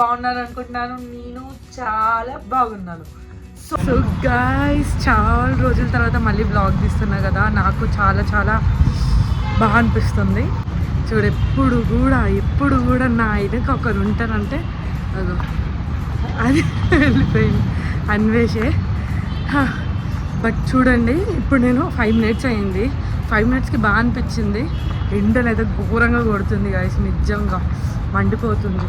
బాగున్నారు అనుకుంటున్నాను నేను చాలా బాగున్నాను. సో సో గాయస్ చాలా రోజుల తర్వాత మళ్ళీ బ్లాగ్ తీస్తున్నా కదా. నాకు చాలా చాలా బాగా అనిపిస్తుంది. చూడు ఎప్పుడు కూడా ఎప్పుడు కూడా నా ఇదకి ఒకరు ఉంటారంటే అదో అది వెళ్ళిపోయింది. అన్వేషే. బట్ చూడండి ఇప్పుడు నేను ఫైవ్ మినిట్స్ అయింది. ఫైవ్ మినిట్స్కి బాగా అనిపించింది. ఎండలు అయితే ఘోరంగా కొడుతుంది గాయస్ నిజంగా మండిపోతుంది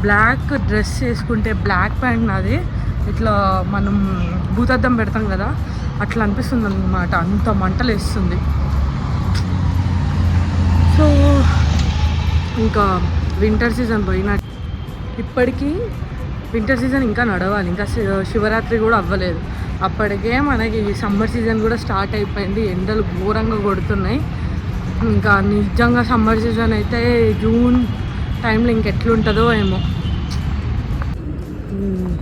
బ్లాక్ డ్రెస్ వేసుకుంటే బ్లాక్ ప్యాంట్ నాది. ఇట్లా మనం భూతద్దం పెడతాం కదా అట్లా అనిపిస్తుంది అనమాట అంత మంటలు వేస్తుంది. సో ఇంకా వింటర్ సీజన్ పోయిన. ఇప్పటికీ వింటర్ సీజన్ ఇంకా నడవాలి. ఇంకా శి- శివరాత్రి కూడా అవ్వలేదు. అప్పటికే మనకి సమ్మర్ సీజన్ కూడా స్టార్ట్ అయిపోయింది. ఎండలు ఘోరంగా కొడుతున్నాయి. ఇంకా నిజంగా సమ్మర్ సీజన్ అయితే జూన్ టైంలో ఇంకెట్లుంటుందో ఏమో మ్మ్.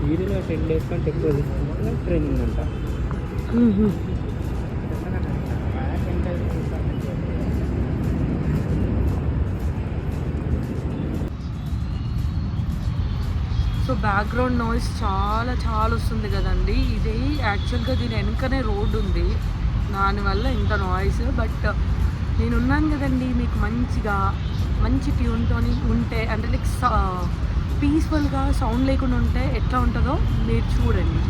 వీధిలో టెన్ డేస్ కంటే ఎక్కువ తీసుకున్నా ట్రైనింగ్ అంట. సో బ్యాక్గ్రౌండ్ నాయిస్ చాలా చాలా వస్తుంది కదండి ఇది యాక్చువల్గా దీని వెనుకనే రోడ్ ఉంది దానివల్ల ఇంత నాయిస్ బట్ నేను ఉన్నాను కదండి మీకు మంచిగా మంచి ట్యూన్తో ఉంటే అంటే లైక్ పీస్ఫుల్గా సౌండ్ లేకుండా ఉంటే ఎట్లా ఉంటుందో మీరు చూడండి.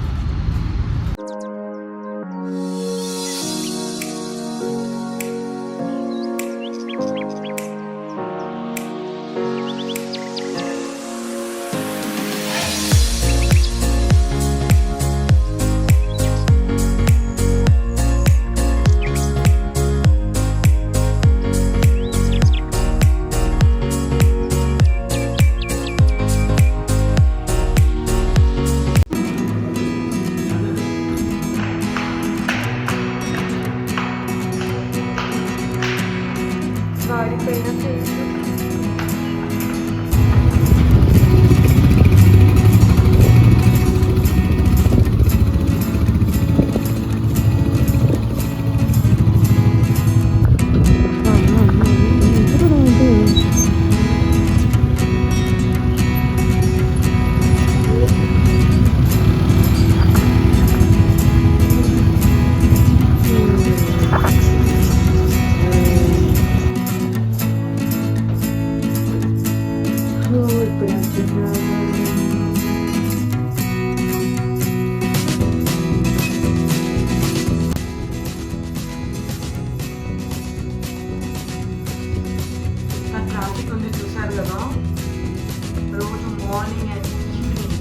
రోజు మార్నింగ్ అండ్ ఈవినింగ్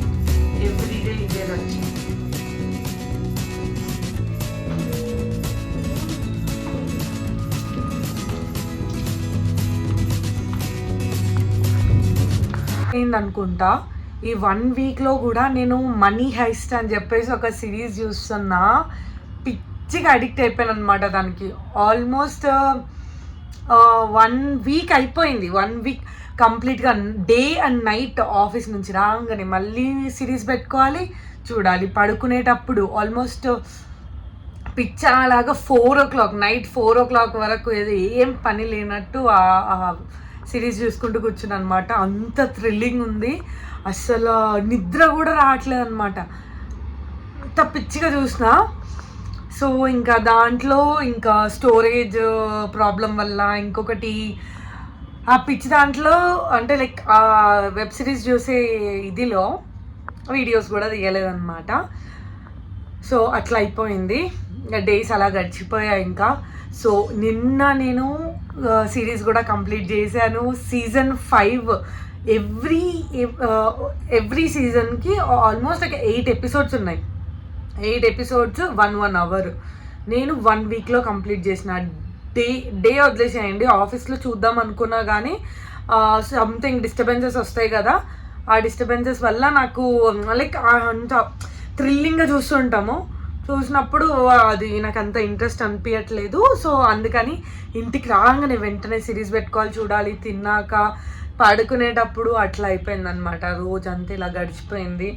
ఎవ్రీడే ఇదే వచ్చి ఏందనుకుంటా ఈ వన్ వీక్లో కూడా నేను మనీ హైస్ట్ అని చెప్పేసి ఒక సిరీస్ చూస్తున్నా. పిచ్చిగా అడిక్ట్ అయిపోయాను అనమాట దానికి ఆల్మోస్ట్ వన్ వీక్ అయిపోయింది. వన్ వీక్ కంప్లీట్గా డే అండ్ నైట్ ఆఫీస్ నుంచి రాగానే మళ్ళీ సిరీస్ పెట్టుకోవాలి. చూడాలి. పడుకునేటప్పుడు almost పిచ్చాలాగా four o'clock night four o'clock వరకు ఏదో ఏం పని లేనట్టు ఆ సిరీస్ చూసుకుంటూ కూర్చుని అనమాట అంత థ్రిల్లింగ్ ఉంది. అసలు నిద్ర కూడా రావట్లేదు అనమాట అంత పిచ్చిగా చూసిన. సో ఇంకా దాంట్లో ఇంకా స్టోరేజ్ ప్రాబ్లం వల్ల ఇంకొకటి ఆ పిచ్చి దాంట్లో అంటే లైక్ ఆ వెబ్ సిరీస్ చూసే ఇదిలో వీడియోస్ కూడా తీయలేదన్నమాట. సో అట్లా అయిపోయింది. ఇంకా డేస్ అలా గడిచిపోయాయి ఇంకా. సో నిన్న నేను సిరీస్ కూడా కంప్లీట్ చేశాను. సీజన్ ఫైవ్ ఎవ్రీ ఎవ్రీ సీజన్కి ఆల్మోస్ట్ ఒక ఎయిట్ ఎపిసోడ్స్ ఉన్నాయి. Eight episodes one one hour. నేను వన్ వీక్లో కంప్లీట్ చేసిన డే డే వదిలేసేయండి. ఆఫీస్లో చూద్దాం అనుకున్నా కానీ సంథింగ్ డిస్టర్బెన్సెస్ వస్తాయి కదా. ఆ డిస్టర్బెన్సెస్ వల్ల నాకు లైక్ అంత థ్రిల్లింగ్గా చూస్తుంటాము చూసినప్పుడు అది నాకు అంత ఇంట్రెస్ట్ అనిపించట్లేదు సో అందుకని ఇంటికి రాగానే వెంటనే సిరీస్ పెట్టుకోవాలి చూడాలి తిన్నాక పడుకునేటప్పుడు అట్లా అయిపోయింది అనమాట రోజంతా ఇలా గడిచిపోయింది.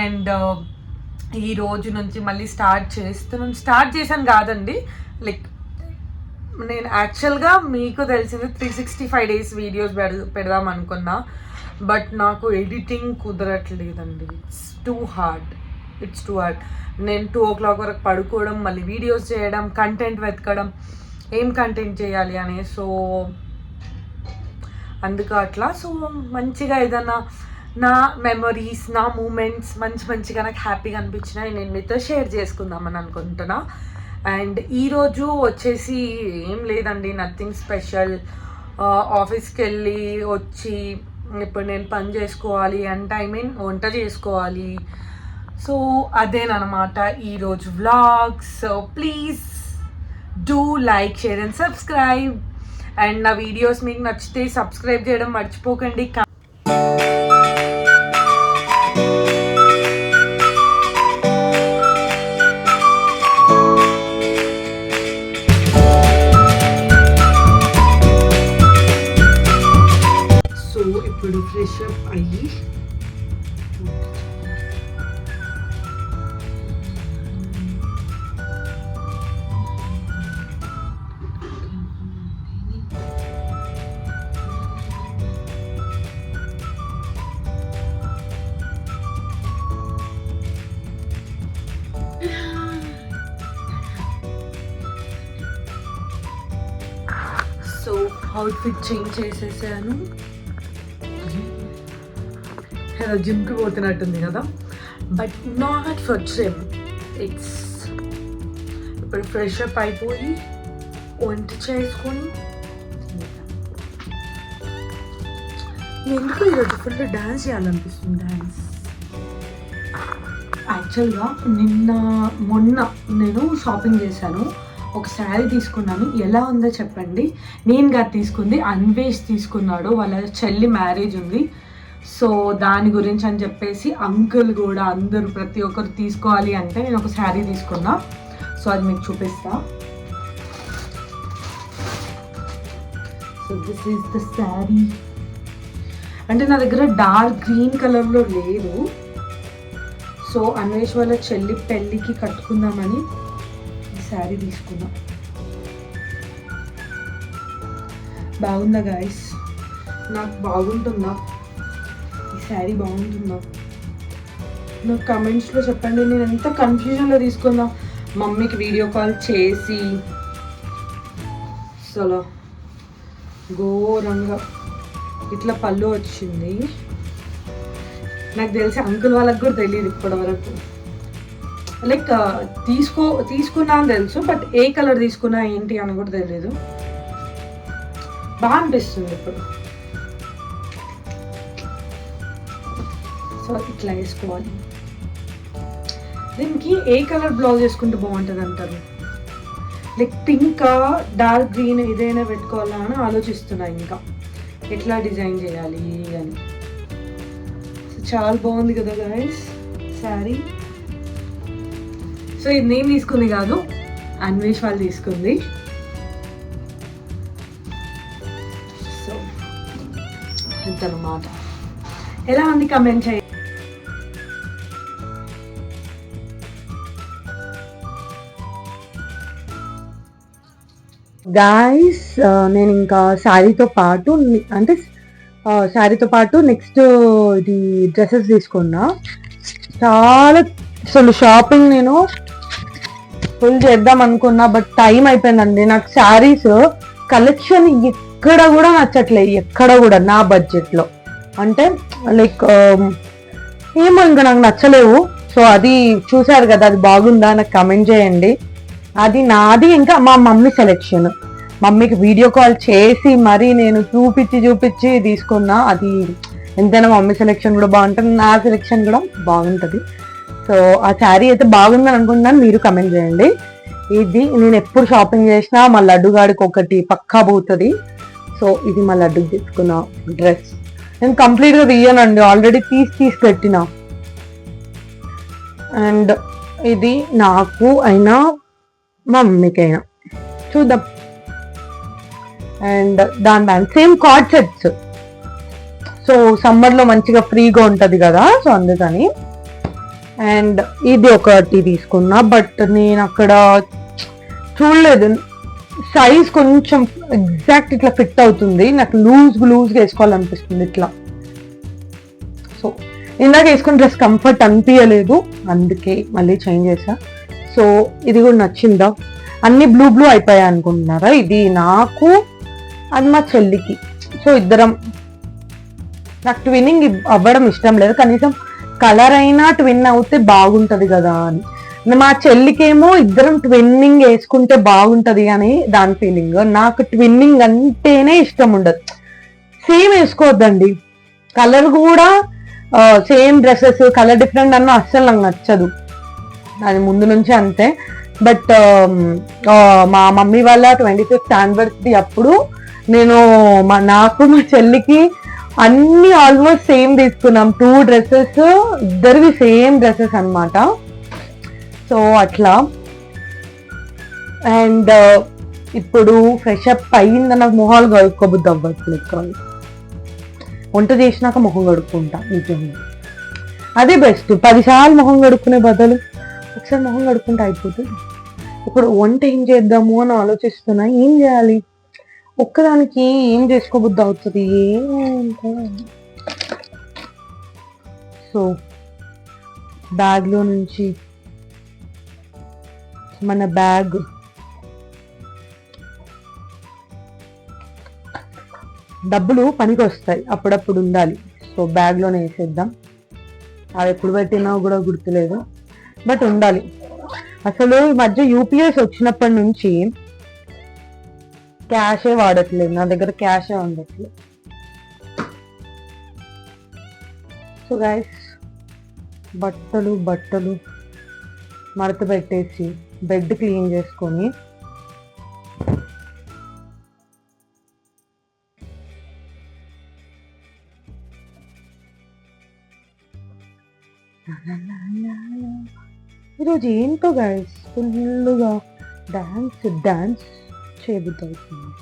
అండ్ ఈ రోజు నుంచి మళ్ళీ స్టార్ట్ చేస్తున్నాను స్టార్ట్ చేశాను కాదండి. లైక్ నేను యాక్చువల్గా మీకు తెలిసింది three sixty five days videos పెడదాం అనుకున్నా. బట్ నాకు editing కుదరట్లేదండి. It's too hard it's too hard నేను టూ ఓ క్లాక్ వరకు పడుకోవడం మళ్ళీ వీడియోస్ చేయడం కంటెంట్ వెతకడం ఏం కంటెంట్ చేయాలి అని సో అందుకు అట్లా. సో మంచిగా ఏదన్నా నా మెమరీస్ నా మూమెంట్స్ మంచి మంచిగా నాకు హ్యాపీగా అనిపించినాయి. నేను మీతో షేర్ చేసుకుందామని అనుకుంటున్నా. అండ్ ఈరోజు వచ్చేసి ఏం లేదండి నథింగ్ స్పెషల్ ఆఫీస్కి వెళ్ళి వచ్చి ఇప్పుడు నేను పని చేసుకోవాలి అంటే ఐ మీన్ వంట చేసుకోవాలి. సో అదేనమాట ఈరోజు vlogs so please do like share and subscribe and నా వీడియోస్ మీకు నచ్చితే సబ్స్క్రైబ్ చేయడం మర్చిపోకండి. ఇప్పుడు ఫ్రెష్ అప్ అయ్యి సో అవుట్ఫిట్ చేంజ్ చేసేసాను ఏదో జిమ్కి పోతున్నట్టుంది కదా. But not for gym it's ఇప్పుడు ఫ్రెష్ అప్ అయిపోయి వంట చేసుకొని ఎందుకు ఈరోజు ఫుల్ డ్యాన్స్ చేయాలనిపిస్తుంది డ్యాన్స్ యాక్చువల్గా నిన్న మొన్న నేను షాపింగ్ చేశాను. ఒక శారీ తీసుకున్నాను. ఎలా ఉందో చెప్పండి. నేను గారు తీసుకుంది అన్వేష్ తీసుకున్నాడు. వాళ్ళ చెల్లి మ్యారేజ్ ఉంది. సో దాని గురించి అని చెప్పేసి అంకుల్ కూడా అందరూ ప్రతి ఒక్కరు తీసుకోవాలి అంటే నేను ఒక శారీ తీసుకున్నా. సో అది మీకు చూపిస్తా. So this is the sari. అంటే నా దగ్గర డార్క్ గ్రీన్ కలర్లో లేదు. సో అన్వేష్ వాళ్ళ చెల్లి పెళ్ళికి కట్టుకుందామని ఈ శారీ తీసుకున్నా. బాగుందా గాయస్ నాకు బాగుంటుందా? శారీ బాగుంటుందా? నాకు కమెంట్స్లో చెప్పండి నేను ఎంత కన్ఫ్యూజన్లో తీసుకున్నా మమ్మీకి వీడియో కాల్ చేసి. అసలు ఘోరంగా. ఇట్లా పళ్ళు వచ్చింది. నాకు తెలిసి అంకుల్ వాళ్ళకి కూడా తెలియదు ఇప్పటివరకు లైక్ తీసుకో తీసుకున్నా అని తెలుసు బట్ ఏ కలర్ తీసుకున్నా ఏంటి అని కూడా తెలియదు. బాగా అనిపిస్తుంది ఇప్పుడు. సో ఇట్లా వేసుకోవాలి. దీనికి ఏ కలర్ బ్లౌజ్ వేసుకుంటే బాగుంటుంది అంటారు? లైక్ పింక్ డార్క్ గ్రీన్ ఏదైనా పెట్టుకోవాలా అని ఆలోచిస్తున్నా ఇంకా. ఎట్లా డిజైన్ చేయాలి అని. చాలా బాగుంది కదా గాయస్ శారీ సో ఇది నేను తీసుకుంది కాదు అన్వేష్ వాళ్ళు తీసుకుంది. సో ఇంతనమాట ఎలా ఉంది కమెంట్ చేయండి. గాయస్ uh, నేను ఇంకా శారీతో పాటు అంటే శారీతో పాటు నెక్స్ట్ ఇది డ్రెస్సెస్ తీసుకున్నా. చాలా అసలు షాపింగ్ నేను ఫుల్ చేద్దాం అనుకున్నా బట్ టైం అయిపోయిందండి. నాకు శారీస్ కలెక్షన్ ఎక్కడ కూడా నచ్చట్లేదు ఎక్కడ కూడా నా బడ్జెట్లో అంటే లైక్ um, ఏమో ఇంకా నాకు నచ్చలేవు. సో అది చూశారు కదా అది బాగుందా నాకు కమెంట్ చేయండి. అది నాది ఇంకా మా మమ్మీ సెలెక్షన్ మమ్మీకి వీడియో కాల్ చేసి మరీ నేను చూపించి చూపించి తీసుకున్నా. అది ఎంతైనా మమ్మీ సెలెక్షన్ కూడా బాగుంటుంది నా సెలెక్షన్ కూడా బాగుంటుంది. సో ఆ శారీ అయితే బాగుందని అనుకుంటున్నాను. మీరు కమెంట్ చేయండి. ఇది నేను ఎప్పుడు షాపింగ్ చేసినా మా లడ్డుగాడికి ఒకటి పక్కా పోతుంది. సో ఇది మా లడ్డుకి తీసుకున్న డ్రెస్ నేను కంప్లీట్గా తీయనండి. ఆల్రెడీ తీసి తీసి పెట్టిన. అండ్ ఇది నాకు అయినా మా మమ్మీకైనా. చూద్దాం. అండ్ దాని దాని సేమ్ కార్డ్ సెట్స్ సో సమ్మర్లో మంచిగా ఫ్రీగా ఉంటుంది కదా సో అందుకని. అండ్ ఇది ఒకటి తీసుకున్నా బట్ నేను అక్కడ చూడలేదు. సైజ్ కొంచెం ఎగ్జాక్ట్ ఇట్లా ఫిట్ అవుతుంది. నాకు లూజ్ లూజ్గా వేసుకోవాలనిపిస్తుంది ఇట్లా. సో ఇందాక వేసుకున్న డ్రెస్ కంఫర్ట్ అనిపించలేదు అందుకే మళ్ళీ చేంజ్ చేసా సో ఇది కూడా నచ్చిందా? అన్ని బ్లూ బ్లూ అయిపోయాయి అనుకుంటున్నారా ఇది నాకు అది మా చెల్లికి. సో ఇద్దరం నాకు ట్విన్నింగ్ అవ్వడం ఇష్టం లేదు. కనీసం కలర్ అయినా ట్విన్ అవుతే బాగుంటుంది కదా అని. మా చెల్లికేమో ఇద్దరం ట్విన్నింగ్ వేసుకుంటే బాగుంటుంది అని దాని ఫీలింగ్ నాకు ట్విన్నింగ్ అంటేనే ఇష్టం ఉండదు. సేమ్ వేసుకోవద్దండి. కలర్ కూడా సేమ్ డ్రెస్సెస్ కలర్ డిఫరెంట్ అన్న అస్సలు నాకు నచ్చదు. అది ముందు నుంచి అంతే. బట్ మా మమ్మీ వాళ్ళ ట్వంటీ ఫిఫ్త్ యానివర్సరీ అప్పుడు నేను మా నాకు మా చెల్లికి అన్ని ఆల్మోస్ట్ సేమ్ తీసుకున్నాం. టూ డ్రెస్సెస్ ఇద్దరివి సేమ్ డ్రెస్సెస్ అన్నమాట. సో అట్లా. అండ్ uh, ఇప్పుడు ఫ్రెష్ అప్ అయ్యింది నాకు మొహాలు కడుక్కోబుద్ది అవ్వట్లేదు కాదు వంట చేసినాక మొహం కడుక్కుంటా నిజంగా. అదే బెస్ట్ పదిసార్లు మొహం కడుక్కునే బదులు ఒకసారి మొహం కడుక్కుంటే అయిపోతుంది. ఇప్పుడు వంట ఏం చేద్దాము అని ఆలోచిస్తున్నా ఏం చేయాలి? ఒక్కదానికి ఏం చేసుకోబుద్ధి అవుతుంది? ఏమంటే? సో బ్యాగ్లో నుంచి మన బ్యాగ్ డబ్బులు పనికి వస్తాయి అప్పుడప్పుడు ఉండాలి. సో బ్యాగ్లోనే వేసేద్దాం. అది ఎప్పుడు పెట్టినా కూడా గుర్తులేదు. బట్ ఉండాలి. అసలు ఈ మధ్య యూపీఎస్ వచ్చినప్పటి నుంచి క్యాషే వాడట్లేదు నా దగ్గర క్యాషే ఉండట్లేదు. సో గైస్ బట్టలు బట్టలు మడత పెట్టేసి బెడ్ క్లీన్ చేసుకొని ఈరోజు ఏంటో గాయస్ ఫుల్గా డాన్స్ డాన్స్ చేయబుద్ధి అవుతుంది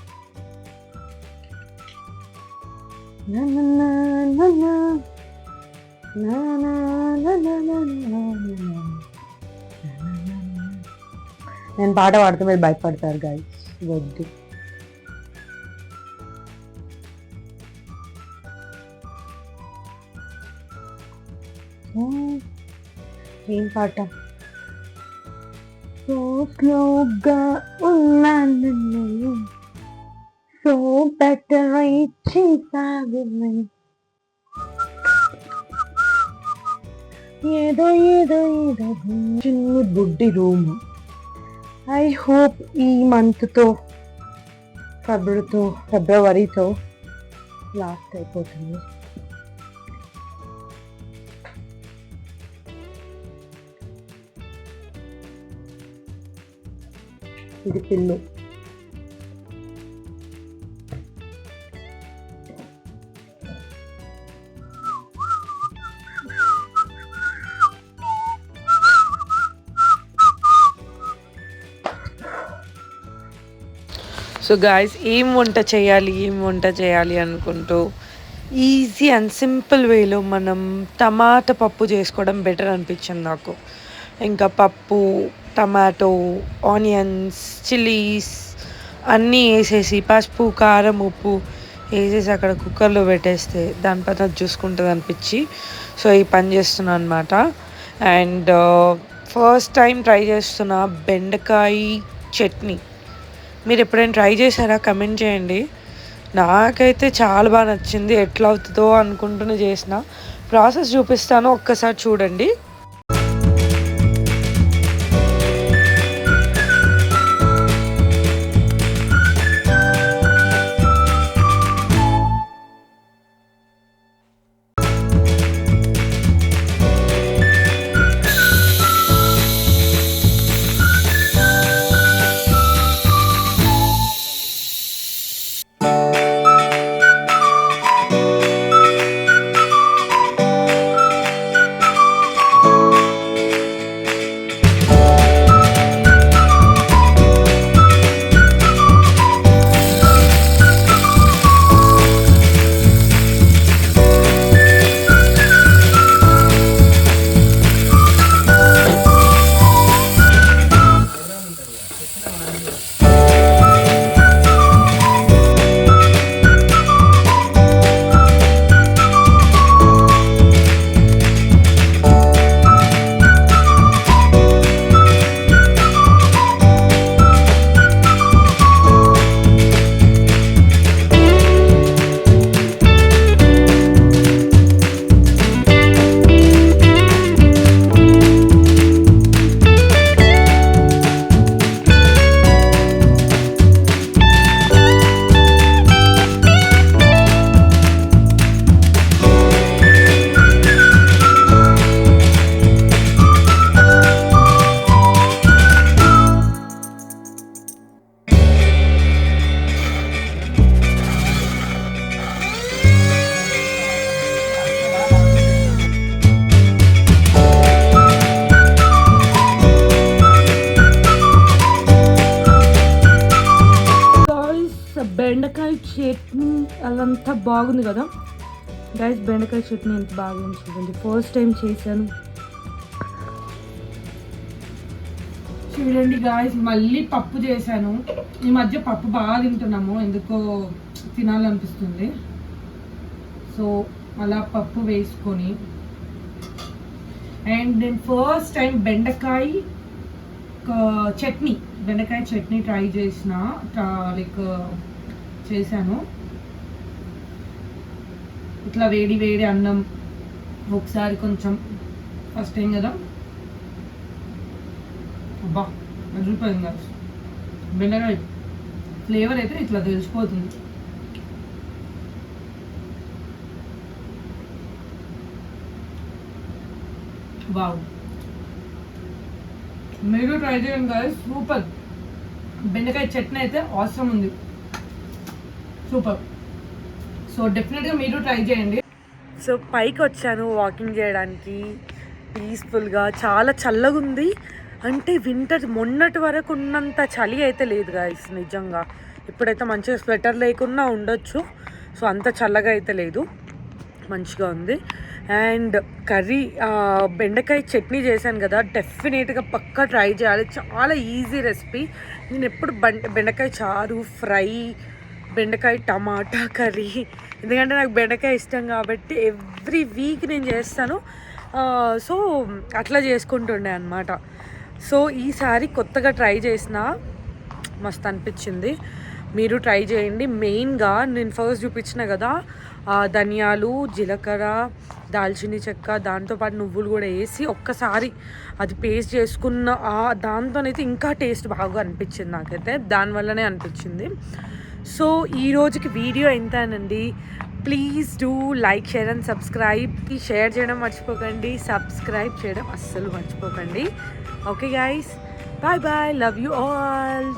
నేను పాట పాడితే మీరు భయపడతారు గైస్ వద్దు ఏం పాట స్లోగా ఉన్నాను నేను. సో బెటర్ చేసాగు ఏదో ఏదో ఏదో చిన్ని బుడ్డి రూమ్. ఐ హోప్ ఈ మంత్తో ఫిబ్రవరితో ఫిబ్రవరితో లాస్ట్ అయిపోతుంది. ఇది పిల్లు సో గాయస్ ఏం వంట చేయాలి ఏం వంట చేయాలి అనుకుంటూ ఈజీ అండ్ సింపుల్ వేలో మనం టమాటా పప్పు చేసుకోవడం బెటర్ అనిపించింది నాకు. ఇంకా పప్పు టమాటో ఆనియన్స్ చిల్లీస్ అన్నీ వేసేసి పసుపు కారం ఉప్పు వేసేసి అక్కడ కుక్కర్లో పెట్టేస్తే దానిపైన అది చూసుకుంటుంది అనిపించి సో ఈ పని చేస్తున్నాను అనమాట అండ్ ఫస్ట్ టైం ట్రై చేస్తున్న బెండకాయ చట్నీ. మీరు ఎప్పుడైనా ట్రై చేశారా? కమెంట్ చేయండి. నాకైతే చాలా బాగా నచ్చింది. ఎట్లా అవుతుందో అనుకుంటూనే చేసిన. ప్రాసెస్ చూపిస్తాను. ఒక్కసారి చూడండి. బెండకాయ చట్నీ అదంతా బాగుంది కదా. గైస్ బెండకాయ చట్నీ ఎంత బాగుంది చూడండి. ఫస్ట్ టైం చేశాను. చూడండి గాయస్ మళ్ళీ పప్పు చేశాను. ఈ మధ్య పప్పు బాగా తింటున్నాము. ఎందుకో తినాలనిపిస్తుంది. సో అలా పప్పు వేసుకొని. అండ్ నేను ఫస్ట్ టైం బెండకాయ చట్నీ. బెండకాయ చట్నీ ట్రై చేసిన లైక్ చేశాను. ఇట్లా వేడి వేడి అన్నం ఒకసారి కొంచెం ఫస్ట్ ఏం కదా అబ్బా అదిరిపోయింది కదా. బెండకాయ. ఫ్లేవర్ అయితే ఇట్లా తెలిసిపోతుంది. వావ్. మీరు ట్రై చేయండి కదా సూపర్. బెండకాయ చట్నీ అయితే అవసరం ఉంది. సూపర్. సో డెఫినెట్గా మీరు ట్రై చేయండి. సో పైకి వచ్చాను వాకింగ్ చేయడానికి. పీస్ఫుల్గా చాలా చల్లగా ఉంది. అంటే వింటర్ మొన్నటి వరకు ఉన్నంత చలి అయితే లేదు గాయస్ నిజంగా. ఇప్పుడైతే మంచిగా స్వెటర్ లేకున్నా ఉండొచ్చు. సో అంత చల్లగా అయితే లేదు. మంచిగా ఉంది. అండ్ కర్రీ బెండకాయ చట్నీ చేశాను కదా డెఫినెట్గా పక్కా ట్రై చేయాలి. చాలా ఈజీ రెసిపీ. నేను ఎప్పుడు బెండకాయ చారు ఫ్రై బెండకాయ టమాటా కర్రీ. ఎందుకంటే నాకు బెండకాయ ఇష్టం కాబట్టి ఎవ్రీ వీక్ నేను చేస్తాను. సో అట్లా చేసుకుంటుండే అనమాట సో ఈసారి కొత్తగా ట్రై చేసిన మస్తు అనిపించింది. మీరు ట్రై చేయండి. మెయిన్గా నేను ఫస్ట్ చూపించిన కదా ఆ, ధనియాలు జీలకర్ర దాల్చిని చెక్క దాంతోపాటు నువ్వులు కూడా వేసి ఒక్కసారి అది పేస్ట్ చేసుకున్న దాంతోనైతే ఇంకా టేస్ట్ బాగా అనిపించింది నాకైతే. దానివల్లనే అనిపించింది. సో ఈ రోజుకి video ఎంతనండి? Please do like share and subscribe. Share చేయడం మర్చిపోకండి. సబ్స్క్రైబ్ చేయడం అస్సలు మర్చిపోకండి. Okay guys bye bye. Love you all.